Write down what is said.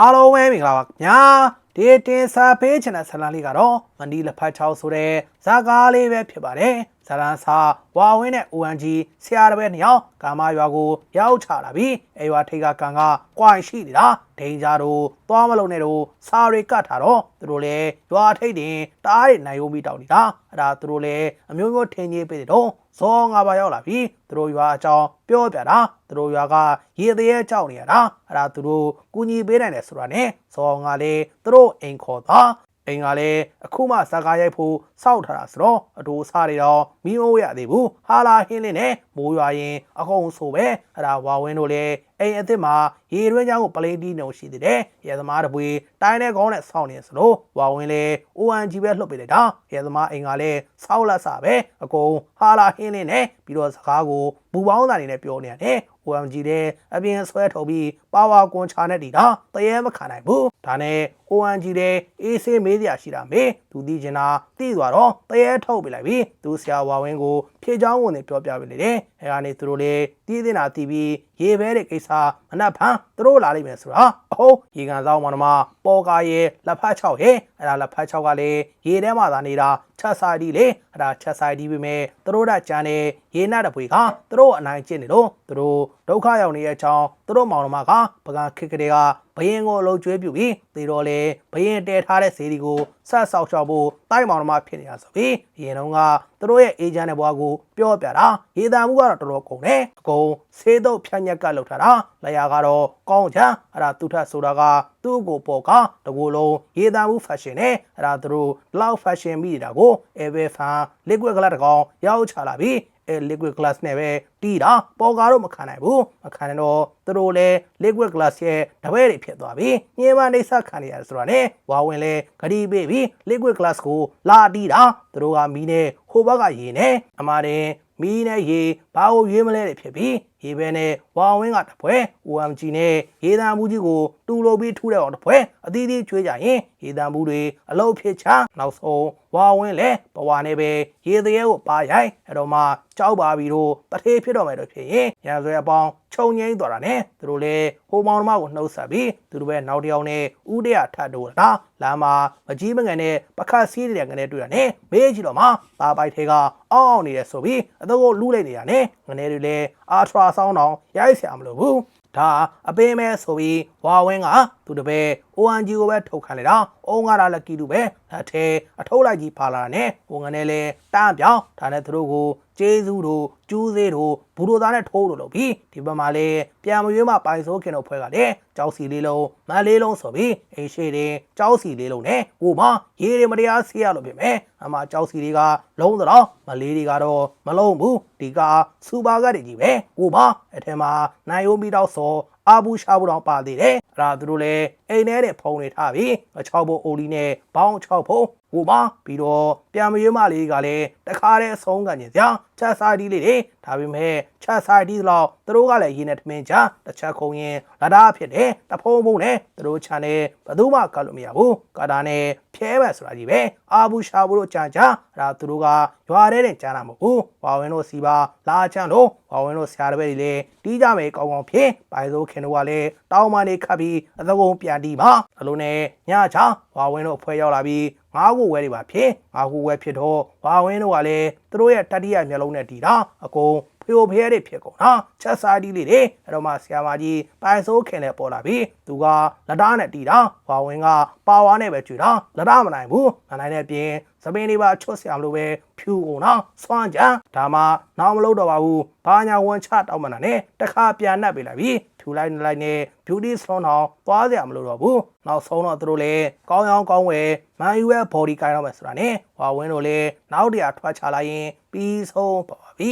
အားလုံးပဲမင်္ဂလာပါခင်ဗျာဒီတင်စာပေးချင်တဲ့ဆလန်လေးကတော့မန္ဒီလက်ဖတ်ချောက်ဆိုတဲ့ဇာကားလေးပဲဖြစ်ပါတယ် ဇလန်စာဝါဝင်းနဲ့ ONG ဆရာတစ်ပည့်နှစ်ယောက်ကာမရွာကိုရောက်ချလာပြီးအဲရွာထိပ်ကကန်ကကွိုင်ရှိနေတာဒိန်ကြတို့သွားမလုံးနဲ့တို့စာတွေကတ်ထားတော့သူတို့လည်းရွာထိပ်တင်တားတွေနိုင်ယုံပြီးတောင်းနေတာအဲ့ဒါသူတို့လည်းအမျိုးမျိုးထင်ကြီးပေးတယ်တော့ဇောငါးပါးရောက်လာပြီသူတို့ရွာအကြောင်းပြောပြတာသူတို့ရွာကရေသေးရဲကြောက်နေရတာအဲ့ဒါသူတို့ကူညီပေးနိုင်တယ်ဆိုတာ ਨੇ ဇောငါလည်းသူတို့အိမ်ခေါ်တာ အိမ်ကလည်းအခုမှစကားရိုက်ဖို့စောက်ထားတာဆိုတော့အတူစားတွေတော့မီးမိုးရသေးဘူးဟာလာဟင်းလေးနဲ့မိုးရွာရင် အကုန်ဆိုပဲအဲ့ဒါဝါဝင်းတို့လည်းအိမ်အစ်စ်မှာရေရွှဲချောင်းကိုပလေးတီးနေလို့ရှိသေးတယ်ရဲသမားတပွေတိုင်းတဲ့ကောင်းနဲ့စောင့်နေဆိုလို့ဝါဝင်းလည်း ONG ပဲလှုပ်ပေးလိုက်တာရဲသမားအိမ်ကလည်းစောက်လက်စာပဲအကုန်ဟာလာဟင်းလေးနဲ့ပြီးတော့စကားကိုဘူပေါင်းစာနေနဲ့ပြောနေရတယ် OMG တဲ့အပြင်ဆွဲထုတ်ပြီးပါဝါကွန်ချာနဲ့တီတာတရေမခံနိုင်ဘူးဒါနဲ့ OMG တဲ့အေးဆေးမေးစရာရှိတာမေးသူသိချင်တာသိသွားတော့တရေထုတ်ပြလိုက်ပြီးသူဆရာဝါဝင်းကိုဖြေချောင်းဝင်နေပြောပြပေးလေတယ်အဲကနေသူတို့လေတည်တင်တာတည်ပြီးရေဘဲတဲ့ကိစ္စမနှက်ဖန်သူတို့လာလိမ့်မယ်ဆိုတာအဟုတ်ရေကန်ဆောင်မောင်နှမပေါ်ကာရဲ့လက်ဖက်6ရဲ့အဲ့ဒါလက်ဖက်6ကလည်းရေထဲမှာသာနေတာချက်ဆိုင်ဒီလေအဲ့ဒါချက်ဆိုင်ဒီပြီမဲ့သူတို့ကကြမ်းနေရေနတ်တပွေကသူတို့အနိုင်ကျင့်နေလို့သူတို့ ဒုက္ခရောက်နေတဲ့အကြောင်းသူတို့မောင်နှမကပကံခစ်ကလေးကဘယင်ကိုအလုံးကျွေးပြူပြီးသေတော့လေဘယင်တဲထားတဲ့ဈေးဒီကိုဆက်ဆောက်ရှောက်ဖို့တိုက်မောင်နှမဖြစ်နေတာဆိုပြီးအရင်တော့ကသူတို့ရဲ့အေဂျင့်တဲ့ဘွားကိုပြောပြတာရေတံမှုကတော့တော်တော်ကုန်တယ်အကုန်ဆေးတော့ဖြန့်ညက်ကလောက်ထားတာလျာကတော့ကောင်းချမ်းအဲ့ဒါသူထက်ဆိုတာကသူ့ကိုပေါ်ကတကူလုံးရေတံမှု fashion နဲ့အဲ့ဒါသူတို့လောက် fashion မိနေတာကို ever fan liquid ကလတကောင်ရောက်ချလာပြီး အဲ liquid glass နဲ့ပဲတီးတာပေါ်ကားတော့မခံနိုင်ဘူးမခံနိုင်တော့သူတို့လည်း liquid glass ရဲ့တပည့်တွေဖြစ်သွားပြီညင်မနေဆက်ခံနေရတယ်ဆိုတာနဲ့ဝါဝင်လဲဂရီပေးပြီး liquid glass ကိုလာတီးတာသူတို့ကမီးနဲ့ဟိုဘက်ကရေနဲ့အမားတင်မီးနဲ့ရေဘာကိုရွေးမလဲတဲ့ဖြစ်ပြီး ရေဘဲနဲ့ဝါဝင်းကတပွဲ OMG နဲ့ရေတံဘူးကြီးကိုတူလို့ပြီးထူးတဲ့အောင်တပွဲအသီးသီးကျွေးကြရင်ရေတံဘူးတွေအလုတ်ဖြစ်ချနောက်ဆုံးဝါဝင်းလဲဘဝနဲ့ပဲရေသေးကိုပါရိုက်အဲ့တော့မှကြောက်ပါပြီတို့တထေးဖြစ်တော့မယ်လို့ဖြစ်ရင်ရန်ဆွဲအပေါင်းခြုံငိမ့်သွားတာနဲ့သူတို့လည်းဟိုမောင်နှမကိုနှုတ်ဆက်ပြီးသူတို့ပဲနောက်တစ်ယောက်နဲ့ဥတရထတ်တို့တာလမ်းမှာမကြီးမငန်နဲ့ပခတ်စီးတဲ့ငနဲ့တွေ့တာနဲ့မေးကြည့်တော့မှပါပိုက်ထဲကအောင်းအောင်နေတယ်ဆိုပြီးအတော့ကိုလူးလိုက်နေတာနဲ့ငနေတွေလည်းအာထရာဆောင်းတောင်ရိုက်ဆရာမလို့ဘူးဒါအပင်မဲဆိုပြီးဝါဝင်းကသူတပည့် ONG ကိုပဲထုတ်ခံလိုက်တာအုံးကားတာလက်ကီတူပဲအထဲအထုတ်လိုက်ကြီးပါလာတာနဲ့ဟိုငနဲ့လဲတန်းပြောင်းဒါနဲ့သူတို့ကို ကျေးဇူးတို့ကျူးစေးတို့ဘူရိုသားနဲ့ထိုးတို့လုပ်ပြီးဒီဘက်မှာလဲပြန်မရွေးမှပိုင်စိုးခင်တို့ဖွဲ့ကလည်းကြောက်စီလေးလုံးမန်းလေးလုံးဆိုပြီးအိမ်ရှိတင်ကြောက်စီလေးလုံးနဲ့ဟိုမှာရေတွေမတရားဆေးရလို့ပြင်မယ်အမှကြောက်စီတွေကလုံးသတော့မလေးတွေကတော့မလုံးဘူးဒီကစူပါကတ်တွေကြီးပဲဟိုမှာအထက်မှာနိုင်ယိုမီတော့စောအာဘူးရှာဘူးတော့ပါသေးတယ်အဲ့ဒါသူတို့လည်းအိမ်ထဲနဲ့ဖုံနေထားပြီး6ဘုံအိုလီနဲ့ဘောင်း6ဘုံ ဟိုမှာပြီးတော့ပြန်မရွေးမလေးကလည်းတခါတည်းအဆုံးကန်ကျင်စရာချက်ဆိုင်ဒီလေးတွေဒါပေမဲ့ချက်ဆိုင်ဒီလောက်သူတို့ကလည်းရင်းနဲ့ထမင်းချတစ်ချက်ခုံရင်လဒါဖြစ်တယ်တဖုံဖုံနဲ့သူတို့ချန်တယ်ဘယ်သူမှကတ်လို့မရဘူးကာတာနဲ့ဖြဲပဲဆိုတာကြီးပဲအာဘူးရှာဘူးတို့ကြံကြအဲ့ဒါသူတို့ကရွာထဲနဲ့ကြမ်းတာမဟုတ်ဘူးဝါဝင်တို့စီပါလာချမ်းလို့ဝါဝင်တို့ဆရာတပည့်တွေလည်းတီးကြမယ်ကောင်းကောင်းဖြစ်ပိုင်စိုးခင်တို့ကလည်းတောင်းမနေခတ်ပြီးအသကုံပြန်တီးပါအလိုနဲ့ညချဝါဝင်တို့ဖွဲရောက်လာပြီး ငါးခုဝဲတွေပါဖြစ်ငါးခုဝဲဖြစ်တော့ဝါဝင်းတို့ကလည်းသူတို့ရဲ့တတိယမျက်လုံးနဲ့တီတာအကုန် ဖျို့ဖျဲတွေဖြစ်ကုန်တာချက်စားဒီလေးတွေအဲ့တော့မှဆရာမကြီးပိုင်စိုးခင်လည်းပေါ်လာပြီးသူကလက်တားနဲ့တီတာဝါဝင်းကပါဝါနဲ့ပဲကျွေတာလက်တားမနိုင်ဘူးမနိုင်တဲ့အပြင်စပင်းလေးပါချွတ်ဆရာမလို့ပဲဖြူကုန်တာစွမ်းကြဒါမှနောက်မလုပ်တော့ပါဘူးဘာညာဝန်ချတောက်မနာနဲ့တခါပြန်နှက်ပေးလိုက်ပြီးထူလိုက်လိုက်နဲ့ beauty salon တော့သွားစရာမလိုတော့ဘူးနောက်ဆုံးတော့သူတို့လည်းကောင်းရောင်းကောင်းဝယ်မန်ယူရဲ့ body ကိုင်းတော့မယ်ဆိုတာနဲ့ဝါဝင်းတို့လည်းနောက်တရာထွက်ချလိုက်ရင်ပြီးဆုံးပါပါပြီ